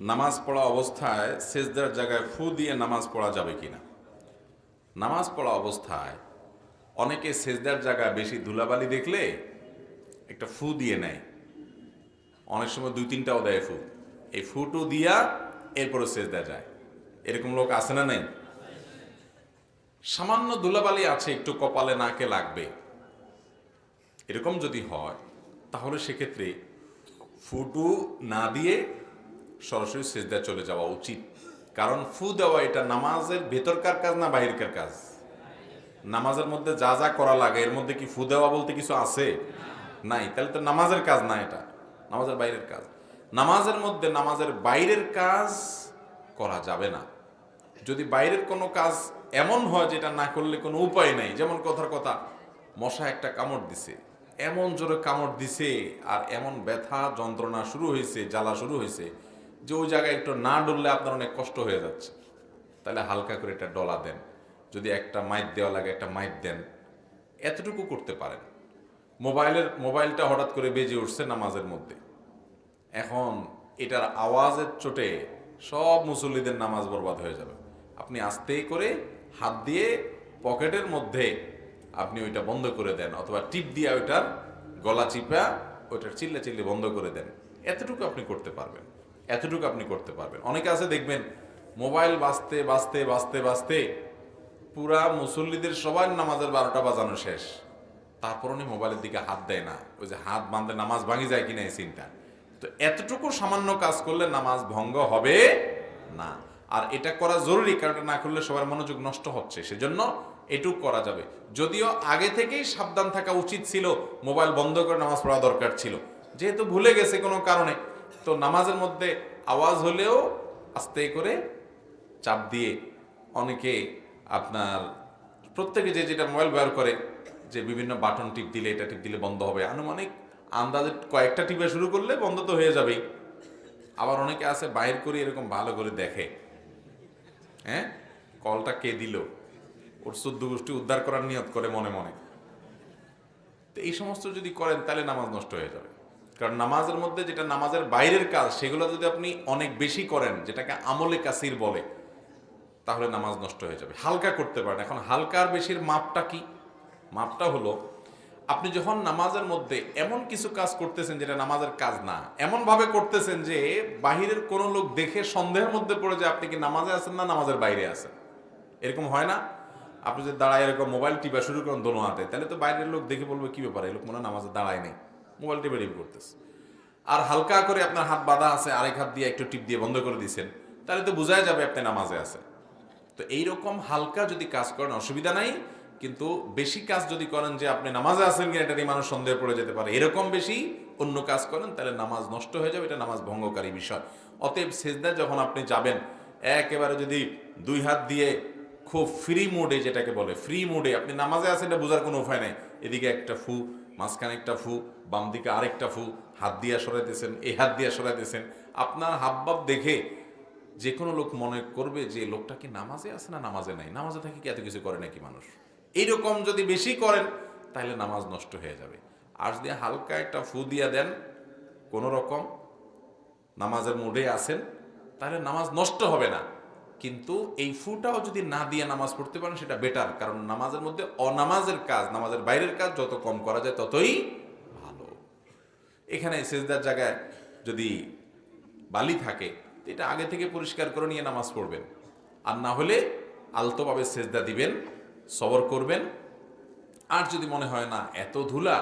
নামাজ পড়া অবস্থায় সেজদার জায়গায় ফু দিয়ে নামাজ পড়া যাবে কিনা? নামাজ পড়া অবস্থায় অনেকে সেজদার জায়গায় বেশি ধুলাবালি দেখলে একটা ফু দিয়ে নেয়। অনেক সময় দুই তিনটাও দেয় ফু। এই ফুটো দিয়া এরপরে সেজদা যায়। এরকম লোক আছে না নেই? সামান্য ধুলাবালি আছে, একটু কপালে নাকে লাগবে। এরকম যদি হয়, তাহলে সেক্ষেত্রে ফুটু না দিয়ে সরাসরি সেজদায় চলে যাওয়া উচিত। কারণ ফু দেওয়া এটা নামাজের ভেতরকার কাজ না বাহিরকার কাজ? নামাজের মধ্যে যা যা করা লাগে, এর মধ্যে কি ফু দেওয়া বলতে কিছু আছে? নাই, তাহলে তো নামাজের কাজ না এটা। নামাজের বাইরের কাজ। নামাজের মধ্যে নামাজের বাইরের কাজ করা যাবে না। যদি বাইরের কোনো কাজ এমন হয় যেটা না করলে কোনো উপায় নাই, যেমন কথার কথা, মশা একটা কামড় দিছে। এমন জোরে কামড় দিছে আর এমন ব্যথা যন্ত্রণা শুরু হয়েছে, জ্বালা শুরু হয়েছে যে ওই জায়গায় একটু না ডললে আপনার অনেক কষ্ট হয়ে যাচ্ছে। তাহলে হালকা করে একটা ডলা দেন। যদি একটা মাইক দেওয়া লাগে, একটা মাইক দেন। এতটুকু করতে পারেন। মোবাইলের, মোবাইলটা হঠাৎ করে বেজে উঠছে নামাজের মধ্যে। এখন এটার আওয়াজের চোটে সব মুসল্লিদের নামাজ বরবাদ হয়ে যাবে। আপনি আস্তে করে হাত দিয়ে পকেটের মধ্যে আপনি ওইটা বন্ধ করে দেন অথবা টিপ দিয়ে ওইটার গলা চিপা, ওইটার চিল্লে চিল্লে বন্ধ করে দেন। এতটুকু আপনি করতে পারবেন। এতটুকু আপনি করতে পারবেন। অনেকে আছে, দেখবেন, মোবাইল বাঁচতে বাঁচতে বাঁচতে বাঁচতে পুরা মুসল্লিদের সবার নামাজের বারোটা বাজানো শেষ। তারপর উনি মোবাইলের দিকে হাত দেয় না। ওই যে হাত বাঁধলে নামাজ ভাঙি যায় কিনা এই চিন্তা তো এতটুকু সামান্য কাজ করলে নামাজ ভঙ্গ হবে না। আর এটা করা জরুরি, কারণ এটা না করলে সবার মনোযোগ নষ্ট হচ্ছে। সেজন্য এটুক করা যাবে। যদিও আগে থেকেই সাবধান থাকা উচিত ছিল, মোবাইল বন্ধ করে নামাজ পড়া দরকার ছিল। যেহেতু ভুলে গেছে কোনো কারণে। তো নামাজের মধ্যে আওয়াজ হলেও আস্তে করে চাপ দিয়ে অনেকে আপনার প্রত্যেকে যে যেটা মোবাইল ব্যবহার করে, যে বিভিন্ন বাটন টিপ দিলে, এটা টিপ দিলে বন্ধ হবে। আনুমানিক আন্দাজে কয়েকটা টিপে শুরু করলে বন্ধ তো হয়ে যাবেই। আবার অনেকে আছে, বাইর করে এরকম ভালো করে দেখে। হ্যাঁ? কলটা কে দিল? ওর শুদ্ধ গোষ্ঠী উদ্ধার করার নিয়ত করে মনে মনে। তো এই সমস্ত যদি করেন, তাহলে নামাজ নষ্ট হয়ে যাবে। কারণ নামাজের মধ্যে যেটা নামাজের বাইরের কাজ, সেগুলো যদি আপনি অনেক বেশি করেন, যেটাকে আমলে কাসির বলে, তাহলে নামাজ নষ্ট হয়ে যাবে। হালকা করতে পারেন। এখন হালকার বেশির মাপটা কি? মাপটা হলো, আপনি যখন নামাজের মধ্যে এমন কিছু কাজ করতেছেন যেটা নামাজের কাজ না এমন ভাবে করতেছেন যে বাহিরের কোনো লোক দেখে সন্দেহের মধ্যে পড়ে যে আপনি কি নামাজে আছেন না নামাজের বাইরে আছেন। এরকম হয় না? আপনি যদি দাঁড়ায় এরকম মোবাইল টিপা শুরু করেন দোনো হাতে তাহলে তো বাইরের লোক দেখে বলবে, কি ব্যাপার? এই লোক মনে নামাজে দাঁড়ায় নেই। মোবাইল টিপে টিপ করতেছে। আর হালকা করে আপনার হাত বাঁধা আছে, আরেক হাত দিয়ে একটু টিপ দিয়ে বন্ধ করে দিয়েছেন তাহলে তো বোঝাই যাবে আপনি নামাজে আছেন। তো এইরকম হালকা যদি কাজ করেন, অসুবিধা নাই, কিন্তু বেশি কাজ যদি করেন যে আপনি নামাজে আছেন কিনা এটা নিয়ে মানুষ সন্দেহ পড়ে যেতে পারে। এরকম বেশি অন্য কাজ করেন, তাহলে নামাজ নষ্ট হয়ে যাবে, এটা নামাজ ভঙ্গকারী বিষয়। অতএব সেজদা যখন আপনি যাবেন, একেবারে যদি দুই হাত দিয়ে খুব ফ্রি মোডে যেটাকে বলে ফ্রি মোডে আপনি নামাজে আছেন এটা বোঝার কোনো উপায় নাই। এদিকে একটা ফু মাঝখানে একটা ফু বাম দিকে আরেকটা ফু, হাত দিয়া সরাইতেছেন, এই হাত দিয়া সরাইতেছেন। আপনার হাবভাব দেখে যে কোনো লোক মনে করবে যে লোকটা কি নামাজে আছে না নামাজে নাই? নামাজে থাকে কি এত কিছু করে নাকি মানুষ? এইরকম যদি বেশি করেন তাহলে নামাজ নষ্ট হয়ে যাবে। আর যদি হালকা একটা ফু দিয়া দেন, কোনো রকম, নামাজের মুডে আছেন তাহলে নামাজ নষ্ট হবে না। কিন্তু এই ফুটাও যদি না দিয়ে নামাজ পড়তে পারেন, সেটা বেটার কারণ নামাজের মধ্যে অনামাজের কাজ, নামাজের বাইরের কাজ যত কম করা যায় ততই ভালো। এখানে সেজদার জায়গায় যদি বালি থাকে এটা আগে থেকে পরিষ্কার করে নিয়ে নামাজ পড়বেন। আর না হলে আলতোভাবে সেজদা দিবেন, সবর করবেন। আর যদি মনে হয়, না, এত ধুলা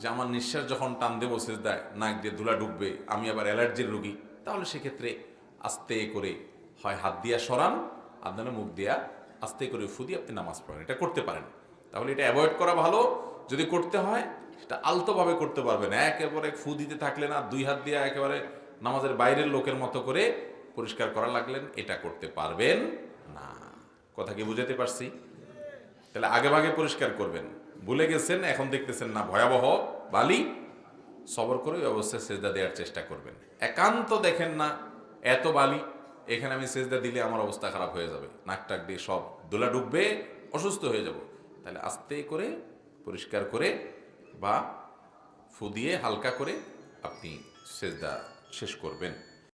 যে আমার নিঃশ্বাস যখন টান দেবো সেজদায়, নাক দিয়ে ধুলা ঢুকবে, আমি আবার অ্যালার্জির রোগী, তাহলে সেক্ষেত্রে আস্তে করে হয় হাত দিয়া সরান আর মুখ দিয়া আস্তে করে ফু দিয়ে আপনি নামাজ পড়েন। এটা করতে পারেন। তাহলে এটা অ্যাভয়েড করা ভালো। যদি করতে হয়, সেটা আলতোভাবে করতে পারবেন। একেবারে ফু দিতে থাকলে না, দুই হাত দিয়ে একেবারে নামাজের বাইরের লোকের মতো করে পরিষ্কার করা লাগলেন, এটা করতে পারবেন না। কথা কি বুঝাতে পারছি? তাহলে আগে ভাগে পরিষ্কার করবেন। ভুলে গেছেন, এখন দেখতেছেন না, ভয়াবহ বালি। সবর করে ওই অবস্থায় সেজদা দেওয়ার চেষ্টা করবেন। একান্ত দেখেন না, এত বালি। এখানে আমি সেজদা দিলে আমার অবস্থা খারাপ হয়ে যাবে। নাক টাক দিয়ে সব দোলা ডুববে, অসুস্থ হয়ে যাব। তাহলে আস্তে করে, পরিষ্কার করে বা ফু দিয়ে হালকা করে আপনি সেজদা শেষ করবেন।